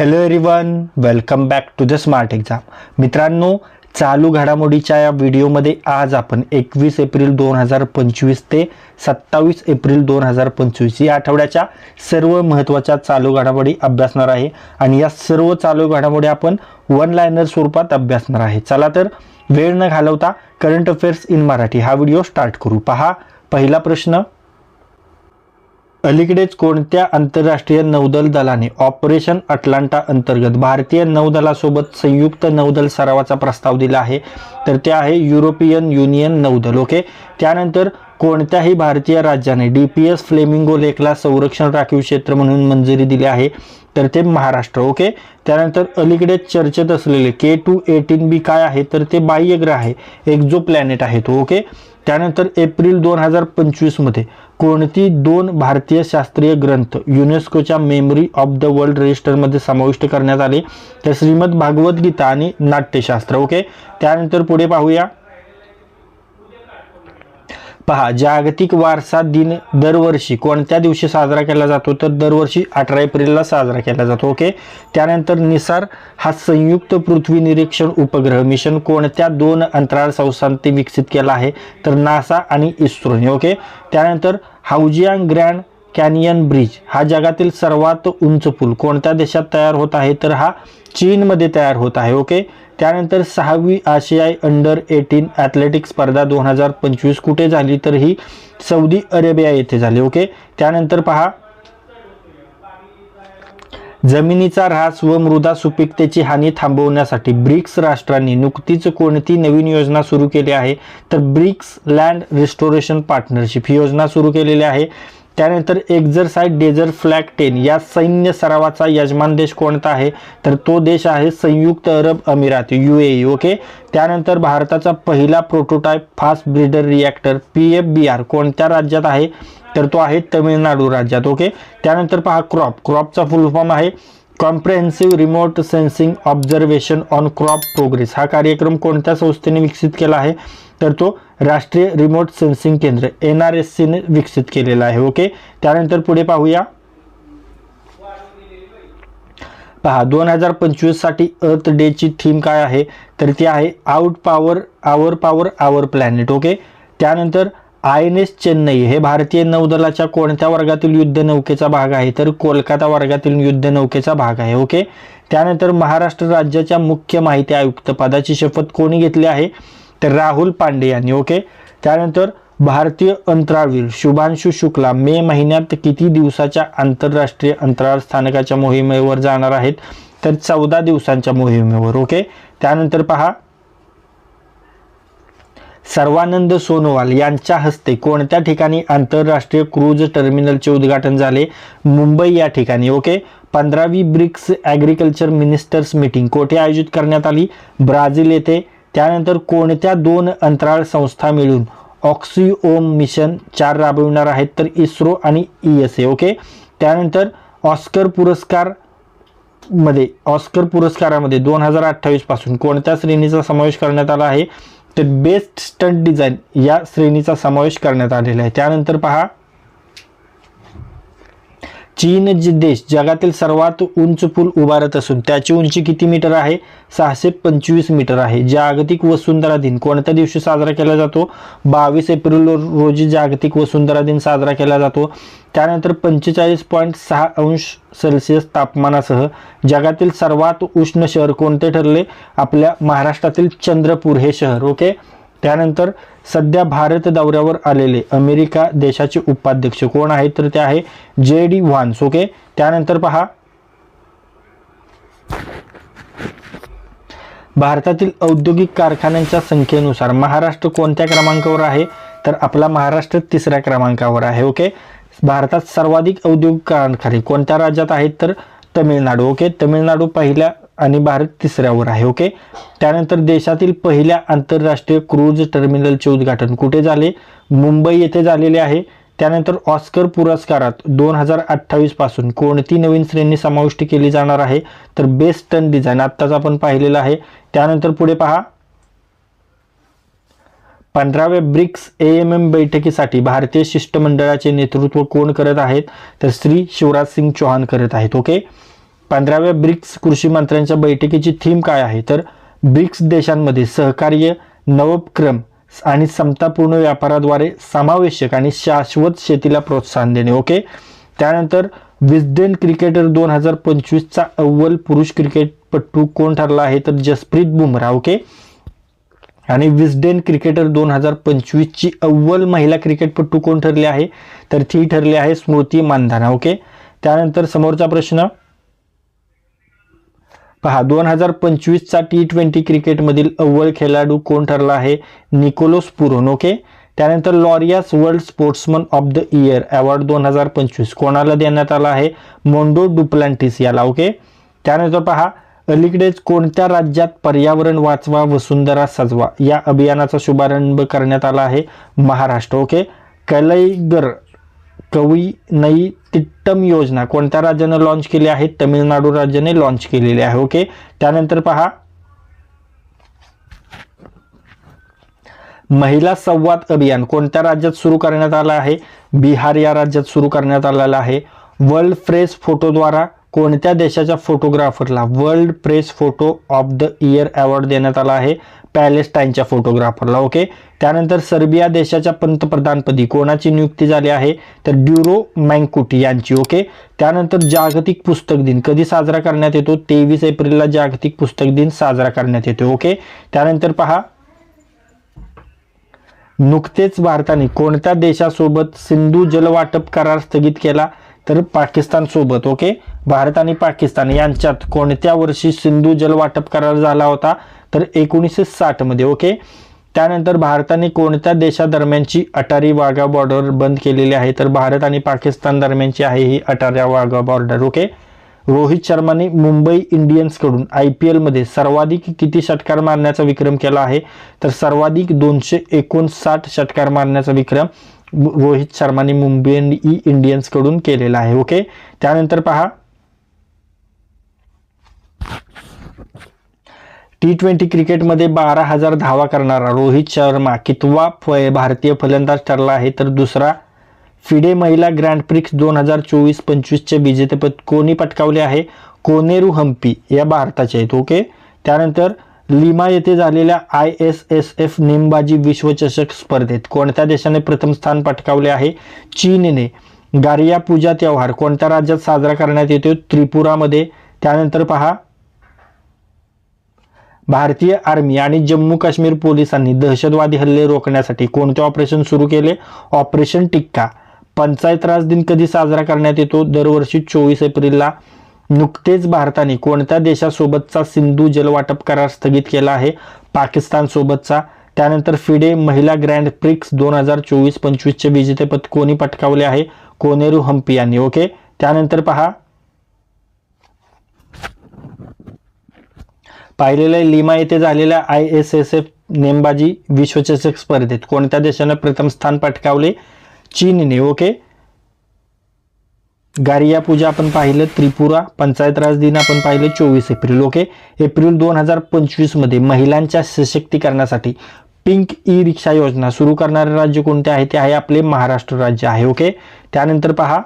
Hello everyone welcome back to the smart exam मित्रांनो चालू घडामोडीच्या या व्हिडिओमध्ये आज आपण एकवीस एप्रिल दोन हजार पंचवीस ते सत्तावीस एप्रिल दोन हजार पंचवीस या आठवड्याच्या सर्व महत्त्वाच्या चालू घडामोडी अभ्यासणार आहे. आणि या सर्व चालू घडामोडी आपण वन लायनर स्वरूपात अभ्यासणार आहे. चला तर वेळ न घालवता करंट अफेअर्स इन मराठी हा व्हिडिओ स्टार्ट करू. पहा पहिला प्रश्न. अलीकडेच कोणत्या आंतरराष्ट्रीय नौदल दलाने ऑपरेशन अटलांटा अंतर्गत भारतीय नौदलासोबत संयुक्त नौदल सरावाचा प्रस्ताव दिला आहे? तर ते आहे युरोपियन युनियन नौदल ओके? त्यानंतर कोणत्याही भारतीय राज्याने डी पी एस फ्लेमिंगो लेकला संरक्षण राखीव क्षेत्र म्हणून मंजुरी दिली आहे? तर ते महाराष्ट्र ओके? त्यानंतर अलीकडे चर्चेत असलेले के टू एटीन बी काय आहे? तर ते बाह्यग्रह आहे एक जो प्लॅनेट आहे तो ओके? त्यानंतर एप्रिल दोन हजार पंचवीसमध्ये कोणती दोन भारतीय शास्त्रीय ग्रंथ युनेस्कोच्या मेमरी ऑफ द वर्ल्ड रजिस्टरमध्ये समाविष्ट करण्यात आले? तर श्रीमद भागवत गीता आणि नाट्यशास्त्र ओके? त्यानंतर पुढे पाहूया. पहा जागतिक वारसा दिन दरवर्षी कोणत्या दिवशी साजरा केला जातो? तर दरवर्षी अठरा एप्रिलला साजरा केला जातो ओके? त्यानंतर निसार हा संयुक्त पृथ्वी निरीक्षण उपग्रह मिशन कोणत्या दोन अंतराळ संस्थांनी विकसित केला आहे? तर नासा आणि इस्रोने ओके? त्यानंतर हाउजियांग ग्रँड कॅनियन ब्रिज हा जगातील सर्वात उंच पूल कोणत्या देशात तयार होत आहे? तर हा चीनमध्ये तयार होत आहे ओके? त्यानंतर सहावी आशियाई अंडर एटीन ॲथलेटिक स्पर्धा दोन हजार पंचवीस कुठे झाली? तर ही सौदी अरेबिया येथे झाली. ओके त्यानंतर पहा. जमिनीचा ऱ्हास व मृदा सुपीकतेची हानी थांबवण्यासाठी ब्रिक्स राष्ट्रांनी नुकतीच कोणती नवीन योजना सुरू केली आहे? तर ब्रिक्स लँड रिस्टोरेशन पार्टनरशिप ही योजना सुरू केलेली आहे. त्यानंतर एक्झरसाइज डेझर फ्लॅग टेन या सैन्य सरावाचा यजमान देश कोणता आहे? तर तो देश आहे संयुक्त अरब अमिरात यू ए ओके त्यानंतर भारताचा पहिला prototype fast breeder reactor P F B R कोणत्या राज्यात आहे? तर तो आहे तमिळनाडू राज्यात ओके त्यानंतर पहा क्रॉप क्रॉपचा फुल फॉर्म आहे. Comprehensive remote sensing observation on crop progress हा कार्यक्रम कोणत्या संस्थेने विकसित केला आहे? तर तो राष्ट्रीय रिमोट सेन्सिंग केंद्र एन आर एस सीने विकसित केलेलं आहे. ओके त्यानंतर पुढे पाहूया. पहा दोन हजार पंचवीससाठी अर्थ डेची थीम काय आहे? तर ती आहे out power hour power hour planet okay त्यानंतर आय एन एस चेन्नई हे भारतीय नौदलाच्या कोणत्या वर्गातील युद्धनौकेचा भाग आहे? तर कोलकाता वर्गातील युद्धनौकेचा भाग आहे. ओके त्यानंतर महाराष्ट्र राज्याच्या मुख्य माहिती आयुक्त पदाची शपथ कोणी घेतली आहे? तर राहुल पांडे यांनी ओके त्यानंतर भारतीय अंतराळवीर शुभांशु शुक्ला मे महिन्यात किती दिवसाच्या आंतरराष्ट्रीय अंतराळ स्थानकाच्या मोहिमेवर जाणार आहेत? तर चौदा दिवसांच्या मोहिमेवर ओके त्यानंतर पहा. सर्वानंद सोनोवाल यांच्या हस्ते कोणत्या ठिकाणी आंतरराष्ट्रीय क्रूज टर्मिनलचे उद्घाटन झाले? मुंबई या ठिकाणी ओके पंधरावी ब्रिक्स ॲग्रिकल्चर मिनिस्टर्स मीटिंग कोठे आयोजित करण्यात आली? ब्राझील येथे. त्यानंतर कोणत्या दोन अंतराळ संस्था मिळून ऑक्सिओम मिशन चार राबविणार आहेत तर इस्रो आणि ई एस ए ओके त्यानंतर ऑस्कर पुरस्कारमध्ये ऑस्कर पुरस्कारामध्ये दोन हजार अठ्ठावीसपासून कोणत्या श्रेणीचा समावेश करण्यात आला आहे? तर बेस्ट स्टंट डिझाईन या श्रेणीचा समावेश करण्यात आलेला आहे. त्यानंतर पहा चीन जे देश जगातील सर्वात उंच पूल उभारत असून त्याची उंची किती मीटर आहे? सहाशे पंचवीस मीटर आहे. जागतिक वसुंधरा दिन कोणत्या दिवशी साजरा केला जातो? बावीस एप्रिल रोजी जागतिक वसुंधरा दिन साजरा केला जातो. त्यानंतर पंचेचाळीस पॉईंट सहा अंश सेल्सिअस तापमानासह जगातील सर्वात उष्ण शहर कोणते ठरले? आपल्या महाराष्ट्रातील चंद्रपूर हे शहर ओके? त्यानंतर सध्या भारत दौऱ्यावर आलेले अमेरिका देशाचे उपाध्यक्ष कोण आहेत तर ते आहे जे डी व्हान्स ओके? त्यानंतर पहा. भारतातील औद्योगिक कारखान्यांच्या संख्येनुसार महाराष्ट्र कोणत्या क्रमांकावर आहे? तर आपला महाराष्ट्र तिसऱ्या क्रमांकावर आहे ओके? भारतात सर्वाधिक औद्योगिक कारखाने कोणत्या राज्यात आहेत? तर तमिळनाडू ओके? तमिळनाडू पहिल्या आणि भारत तिसऱ्यावर आहे ओके? त्यानंतर देशातील पहिल्या आंतरराष्ट्रीय क्रूज टर्मिनलचे उद्घाटन कुठे झाले? मुंबई येथे झालेले आहे. त्यानंतर ऑस्कर पुरस्कारात दोन हजार अठ्ठावीसपासून कोणती नवीन श्रेणी समाविष्ट केली जाणार आहे? तर बेस्ट टन डिझाईन आत्ताच आपण पाहिलेलं आहे. त्यानंतर पुढे पहा. पंधराव्या ब्रिक्स ए एम एम बैठकीसाठी भारतीय शिष्टमंडळाचे नेतृत्व कोण करत आहेत? तर श्री शिवराज सिंग चौहान करत आहेत ओके? पंधराव्या ब्रिक्स कृषी मंत्र्यांच्या बैठकीची थीम काय आहे? तर ब्रिक्स देशांमध्ये सहकार्य नवोपक्रम आणि समतापूर्ण व्यापाराद्वारे समावेशक आणि शाश्वत शेतीला प्रोत्साहन देणे ओके? त्यानंतर विस्डेन क्रिकेटर दोन हजार पंचवीसचा अव्वल पुरुष क्रिकेटपटू कोण ठरला आहे? तर जसप्रीत बुमरा ओके? आणि विस्डेन क्रिकेटर दोन हजार पंचवीसची अव्वल महिला क्रिकेटपटू कोण ठरली आहे? तर ती ठरली आहे स्मृती मानधाना ओके? त्यानंतर समोरचा प्रश्न पहा दोन हजार पंचवीसचा टी ट्वेंटी क्रिकेटमधील अव्वल खेळाडू कोण ठरला आहे? Nicholas Pooran okay? त्यानंतर Laureus World Sportsman of the Year Award दोन हजार पंचवीस कोणाला देण्यात आला आहे? मोंडो डुप्लांटिस याला ओके? त्यानंतर पहा अलीकडेच कोणत्या राज्यात पर्यावरण वाचवा वसुंधरा सजवा या अभियानाचा शुभारंभ करण्यात आला आहे? महाराष्ट्र ओके? कलईगर कवी नई तिट्टम योजना. कोणत्या राज्यानं लॉन्च केली आहे? तमिळनाडू राज्याने लॉन्च केलेली आहे. ओके त्यानंतर पहा. महिला संवाद अभियान. कोणत्या राज्यात सुरू करण्यात आलं आहे? बिहार या राज्यात सुरू करण्यात आलेलं आहे. वर्ल्ड प्रेस फोटोद्वारा कोणत्या देशाच्या फोटोग्राफरला World Press Photo of the Year Award देण्यात आला आहे? पॅलेस्टाईनच्या फोटोग्राफरला ओके? त्यानंतर सर्बिया देशाच्या पंतप्रधानपदी कोणाची नियुक्ती झाली आहे? तर ड्युरो मँकुटी यांची ओके? त्यानंतर जागतिक पुस्तक दिन कधी साजरा करण्यात येतो? तेवीस एप्रिलला जागतिक पुस्तक दिन साजरा करण्यात येतो ओके? त्यानंतर पहा. नुकतेच भारताने कोणत्या देशासोबत सिंधू जलवाटप करार स्थगित केला? तर पाकिस्तानसोबत ओके? भारत आणि पाकिस्तान यांच्यात कोणत्या वर्षी सिंधू जल वाटप करार झाला होता तर एकोणीसशे साठमध्ये ओके? त्यानंतर भारताने कोणत्या देशादरम्यानची अटारी वाघा बॉर्डर बंद केलेली आहे? तर भारत आणि पाकिस्तान दरम्यानची आहे ही अटारी वाघा बॉर्डर ओके? रोहित शर्माने मुंबई इंडियन्सकडून आय पी एलमध्ये सर्वाधिक किती षटकार मारण्याचा विक्रम केला आहे? तर सर्वाधिक दोनशे एकोणसाठ षटकार मारण्याचा विक्रम रोहित शर्माने मुंबई इंडियन्सकडून केलेला आहे ओके? त्यानंतर पहा. टी ट्वेंटी क्रिकेटमध्ये बारा हजार धावा करणारा रोहित शर्मा कितवा फ भारतीय फलंदाज ठरला आहे तर दुसरा फिडे महिला ग्रँड प्रिक्स दोन हजार चोवीस पंचवीसचे विजेतेपद कोणी पटकावले आहे? कोनेरू हम्पी या भारताचे आहेत ओके? त्यानंतर लिमा येथे झालेल्या आय एस एस एफ नेमबाजी विश्वचषक स्पर्धेत कोणत्या देशाने प्रथम स्थान पटकावले आहे? चीनने गारिया पूजा त्योहार कोणत्या राज्यात साजरा करण्यात येतो त्रिपुरामध्ये. त्यानंतर पहा. भारतीय आर्मी आणि जम्मू काश्मीर पोलिसांनी दहशतवादी हल्ले रोखण्यासाठी कोणते ऑपरेशन सुरू केले? ऑपरेशन टिक्का. पंचायत राज दिन कधी साजरा करण्यात येतो? दरवर्षी चोवीस एप्रिलला. नुकतेच भारताने कोणत्या देशासोबतचा सिंधू जलवाटप करार स्थगित केला आहे? पाकिस्तान सोबतचा त्यानंतर फिडे महिला ग्रँड प्रिक्स दोन हजार चोवीस पंचवीसचे विजेतेपद कोणी पटकावले आहे? कोनेरू हम्पी यांनी ओके? त्यानंतर पहा. पाहिलेल्या लिमा येथे झालेल्या आय एस एस एफ नेमबाजी विश्वचषक स्पर्धेत कोणत्या देशाने प्रथम स्थान पटकावले? चीनने ओके? गारिया पूजा आपण पाहिलं त्रिपुरा पंचायत राज दिन आपण पाहिलं चोवीस एप्रिल ओके? एप्रिल दोन हजार पंचवीसमध्ये महिलांच्या सशक्तीकरणासाठी पिंक ई रिक्षा योजना सुरू करणारे राज्य कोणते आहे? ते आहे आपले महाराष्ट्र राज्य आहे ओके? त्यानंतर पहा.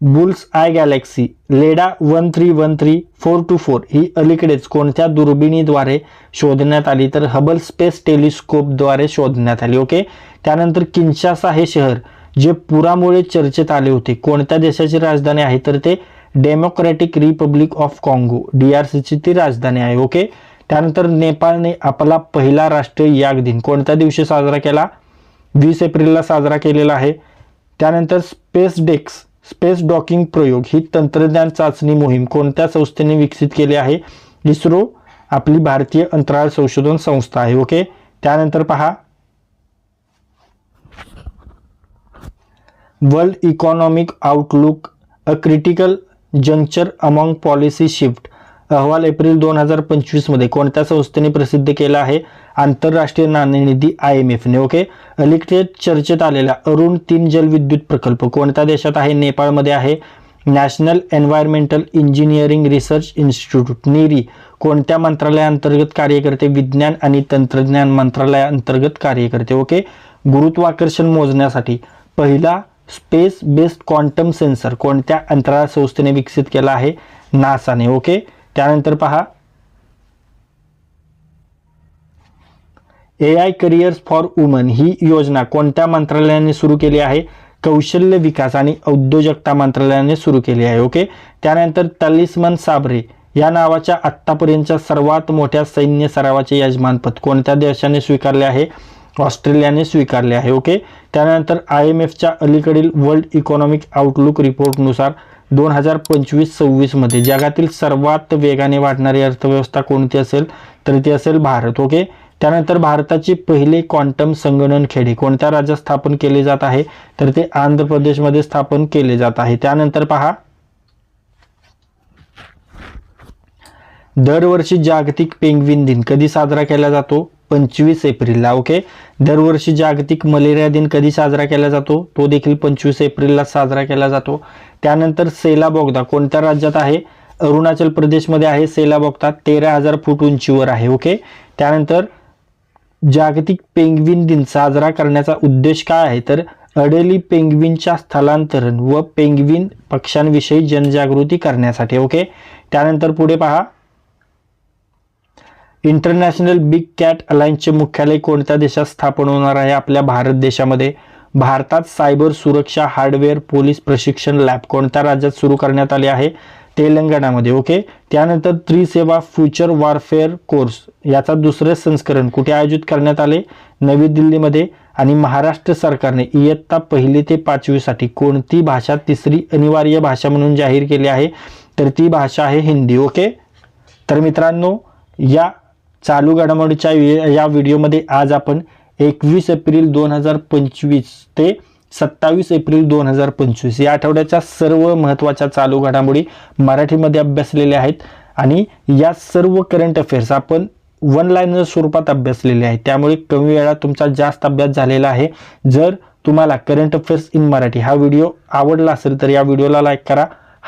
Bull's eye galaxy LEDA one three one three four two four ही अलीकडेच कोणत्या दुर्बिणीद्वारे शोधण्यात आली? तर हबल स्पेस टेलिस्कोपद्वारे शोधण्यात आली ओके? त्यानंतर किन्शासा हे शहर जे पुरामुळे चर्चेत आले होते. कोणत्या देशाची राजधानी आहे? तर ते डेमोक्रॅटिक रिपब्लिक ऑफ काँगो डी आर सीची ती राजधानी आहे. ओके त्यानंतर नेपाळने आपला पहिला राष्ट्रीय याग दिन कोणत्या दिवशी साजरा केला? वीस एप्रिलला साजरा केलेला आहे. त्यानंतर स्पेस डेक्स स्पेस डॉकिंग प्रयोग ही तंत्रज्ञान चाचणी मोहीम कोणत्या संस्थेने विकसित केली आहे? इस्रो आपली भारतीय अंतराळ संशोधन संस्था आहे. ओके त्यानंतर पहा World Economic Outlook a critical juncture among policy shift अहवाल एप्रिल दोन हजार पंचवीसमध्ये कोणत्या संस्थेने प्रसिद्ध केला आहे? आंतरराष्ट्रीय नाणेनिधी आय एम एफने ओके अलीकडे चर्चेत आलेला अरुण तीन जलविद्युत प्रकल्प कोणत्या देशात आहे? नेपाळमध्ये आहे. National Environmental Engineering Research Institute NEERI कोणत्या मंत्रालयाअंतर्गत कार्य करते विज्ञान आणि तंत्रज्ञान मंत्रालयाअंतर्गत कार्य करते ओके गुरुत्वाकर्षण मोजण्यासाठी. पहिला स्पेस बेस्ड क्वांटम सेन्सर कोणत्या अंतराळ संस्थेने विकसित केला आहे? नासाने. ओके? त्यानंतर पहा. A I careers for women ही योजना कोणत्या मंत्रालयाने सुरू केली आहे? कौशल्य विकास आणि उद्योजकता मंत्रालयाने सुरू केली आहे. ओके? त्यानंतर तलिस्मन साबरे या नावाच्या आत्तापर्यंतच्या सर्वात मोठ्या सैन्य सरावाचे यजमानपद कोणत्या देशाने स्वीकारले आहे? ऑस्ट्रेलियाने स्वीकारले आहे ओके? त्यानंतर आय एम एफच्या अलीकडील वर्ल्ड इकॉनॉमिक आउटलुक रिपोर्टनुसार दोन हजार पंचवीस सव्वीसमध्ये जगातील सर्वात वेगाने वाढणारी अर्थव्यवस्था कोणती असेल? तर ती असेल भारत ओके? त्यानंतर भारताची पहिले क्वांटम संगणन खेडे कोणत्या राज्यात स्थापन केले जात आहे? तर ते आंध्र प्रदेशमध्ये स्थापन केले जात आहे. त्यानंतर पहा. दरवर्षी जागतिक पेंग्विन दिन कधी साजरा केला जातो? पंचवीस एप्रिलला ओके? दरवर्षी जागतिक मलेरिया दिन कधी साजरा केला जातो? तो देखील पंचवीस एप्रिलला साजरा केला जातो. त्यानंतर सेला बोगदा कोणत्या राज्यात आहे? अरुणाचल प्रदेशमध्ये आहे सेला बोगदा. तेरा हजार फूट उंचीवर आहे ओके? त्यानंतर जागतिक पेंग्विन दिन साजरा करण्याचा उद्देश काय आहे? तर अडेली पेंग्विनच्या स्थलांतरण व पेंग्विन पक्ष्यांविषयी जनजागृती करण्यासाठी ओके? त्यानंतर पुढे पहा. इंटरनॅशनल बिग कॅट अलायन्सचे मुख्यालय कोणत्या देशात स्थापन होणार आहे? आपल्या भारत देशामध्ये भारतात सायबर सुरक्षा हार्डवेअर पोलीस प्रशिक्षण लॅब कोणत्या राज्यात सुरू करण्यात आले आहे? तेलंगणामध्ये ओके? त्यानंतर त्रिसेवा फ्युचर वॉरफेअर कोर्स याचा दुसरे संस्करण कुठे आयोजित करण्यात आले? नवी दिल्लीमध्ये आणि महाराष्ट्र सरकारने इयत्ता पहिली ते पाचवीसाठी कोणती भाषा तिसरी अनिवार्य भाषा म्हणून जाहीर केली आहे? तर ती भाषा आहे हिंदी ओके? तर मित्रांनो या चालू घडामोडीच्या वि- या व्हिडिओमध्ये आज आपण एकवीस एप्रिल दोन हजार पंचवीस ते सत्तावीस एप्रिल दोन हजार पंचवीस या आठवड्याच्या सर्व महत्त्वाच्या चालू घडामोडी मराठीमध्ये अभ्यासलेल्या आहेत. आणि या सर्व करंट अफेअर्स आपण वन लाईनर स्वरूपात अभ्यासलेले आहेत. त्यामुळे कमी वेळात तुमचा जास्त अभ्यास झालेला आहे. जर तुम्हाला करंट अफेअर्स इन मराठी हा व्हिडिओ आवडला असेल तर या व्हिडिओला लाईक करा.